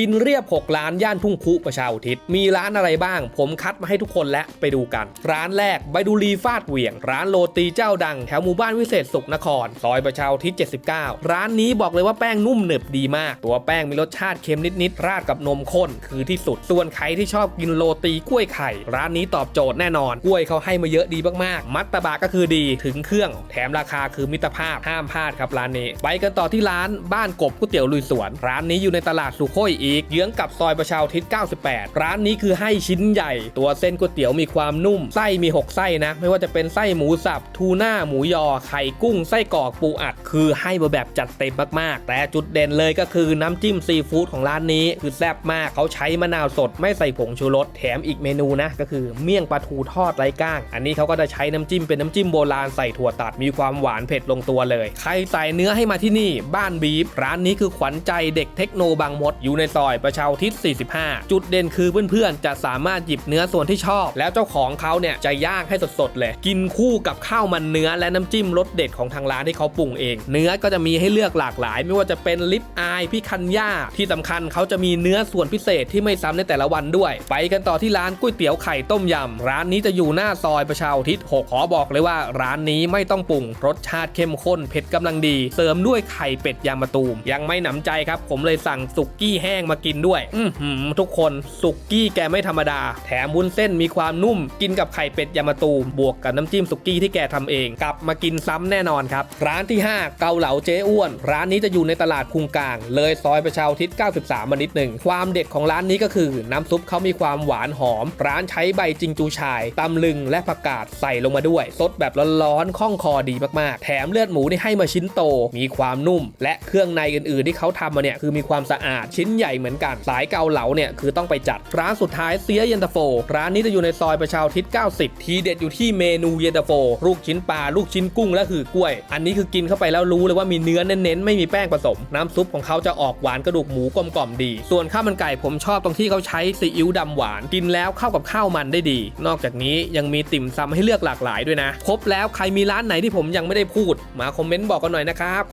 กินเรียบ 6 ร้านย่านทุ่งคุประชาอุทิศ มีร้านอะไรบ้าง ผมคัดมาให้ทุกคนและไปดูกัน ร้านแรกใบดูรีฟาดเหวี่ยง ร้านโรตีเจ้าดังแถวหมู่บ้านวิเศษสุขนคร ซอยประชาอุทิศ 79 ร้านนี้บอกเลยว่าแป้งนุ่มหนึบดีมาก ตัวแป้งมีรสชาติเค็มนิดๆ ราดกับนมข้นคือที่สุด ส่วนใครที่ชอบกินโรตีกล้วยไข่ ร้านนี้ตอบโจทย์แน่นอน กล้วยเขาให้มาเยอะดีมากๆ มัตตบะก็คือดี ถึงเครื่อง แถมราคาคือมิตรภาพ ห้ามพลาดครับร้านนี้ ไปกันต่อที่ร้านบ้านกบก๋วยเตี๋ยวลุยสวน ร้านนี้อยู่ในตลาดสุโขยอีกเยื้องกับซอยประชาทิศ 98 ร้านนี้คือให้ชิ้นใหญ่ ตัวเส้นก๋วยเตี๋ยวมีความนุ่ม ไส้มี 6 ไส้นะ ไม่ว่าจะเป็นไส้หมูสับ ทูน่า หมูยอ ไข่กุ้ง ไส้กรอก ปูอัด คือให้มาแบบจัดเต็มมากๆ แต่จุดเด่นเลยก็คือน้ำจิ้มซีฟู้ดของร้านนี้ คือแซ่บมาก เขาใช้มะนาวสด ไม่ใส่ผงชูรส แถมอีกเมนูนะ ก็คือเมี่ยงปลาทูทอดไร้ก้าง อันนี้เขาก็จะใช้น้ำจิ้มเป็นน้ำจิ้มโบราณใส่ถั่วตัด มีความหวานเผ็ดลงตัวเลย ใครใส่เนื้อให้มาที่นี่ บ้านบีฟ ร้านนี้คือขวัญใจเด็กเทคโนบางมด อยู่ในซซอยประชาอุทิศ 45 จุดเด่นคือเพื่อนๆ จะสามารถหยิบเนื้อส่วนที่ชอบ แล้วเจ้าของเขาเนี่ยจะย่างให้สดๆ เลย กินคู่กับข้าวมันเนื้อและน้ำจิ้มรสเด็ดของทางร้านที่เขาปรุงเอง เนื้อก็จะมีให้เลือกหลากหลาย ไม่ว่าจะเป็นลิปอายพี่คันย่าที่สำคัญเขาจะมีเนื้อส่วนพิเศษที่ไม่ซ้ำในแต่ละวันด้วย ไปกันต่อที่ร้านก๋วยเตี๋ยวไข่ต้มยำร้านนี้จะอยู่หน้าซอยประชาอุทิศ 6 ขอบอกเลยว่าร้านนี้ไม่ต้องปรุงรสชาติเข้มข้นเผ็ดกำลังดี เสริมด้วยไข่เป็ดยางมะตูม ยังไม่หนำใจครับ ผมเลยสั่งสุกี้แห้งมากินด้วย อือหือทุกคนสุกี้แกไม่ธรรมดา แถมวุ้นเส้นมีความนุ่ม กินกับไข่เป็ดยางมะตูมบวกกับน้ำจิ้มสุกี้ที่แกทำเอง กลับมากินซ้ำแน่นอนครับ ร้านที่ 5 เกาเหลาเจ๊อ้วน ร้านนี้จะอยู่ในตลาดคุงกลาง เลยซอยประชาอุทิศ 93 มานิดหนึ่ง ความเด็ดของร้านนี้ก็คือ น้ำซุปเขามีความหวานหอม ร้านใช้ใบจิงจูชายตำลึงและผักกาดใส่ลงมาด้วยสดแบบร้อนๆคล่องคอดีมากๆ แถมเลือดหมูนี่ให้มาชิ้นโต มีความนุ่ม และเครื่องในอื่นๆที่เขาทำมาเนี่ยคือมีความสะอาดชิ้นใหญ่เหมือนกัน สายเกาเหลาเนี่ยคือต้องไปจัด ร้านสุดท้ายเสียเย็นตาโฟ ร้านนี้จะอยู่ในซอยประชาทิศ 90 ทีเด็ดอยู่ที่เมนูเย็นตาโฟ ลูกชิ้นปลาลูกชิ้นกุ้งและหือกล้วย อันนี้คือกินเข้าไปแล้วรู้เลยว่ามีเนื้อเน้นๆ ไม่มีแป้งผสม น้ำซุปของเขาจะออกหวานกระดูกหมูกลมกล่อมดี ส่วนข้าวมันไก่ผมชอบตรงที่เขาใช้ซีอิ๊วดำหวาน กินแล้วเข้ากับข้าวมันได้ดี นอกจากนี้ยังมีติ่มซำให้เลือกหลากหลายด้วยนะ ครบแล้วใครมีร้านไหนที่ผมยังไม่ได้พูด มาคอมเมนต์บอกกันหน่อยนะครับ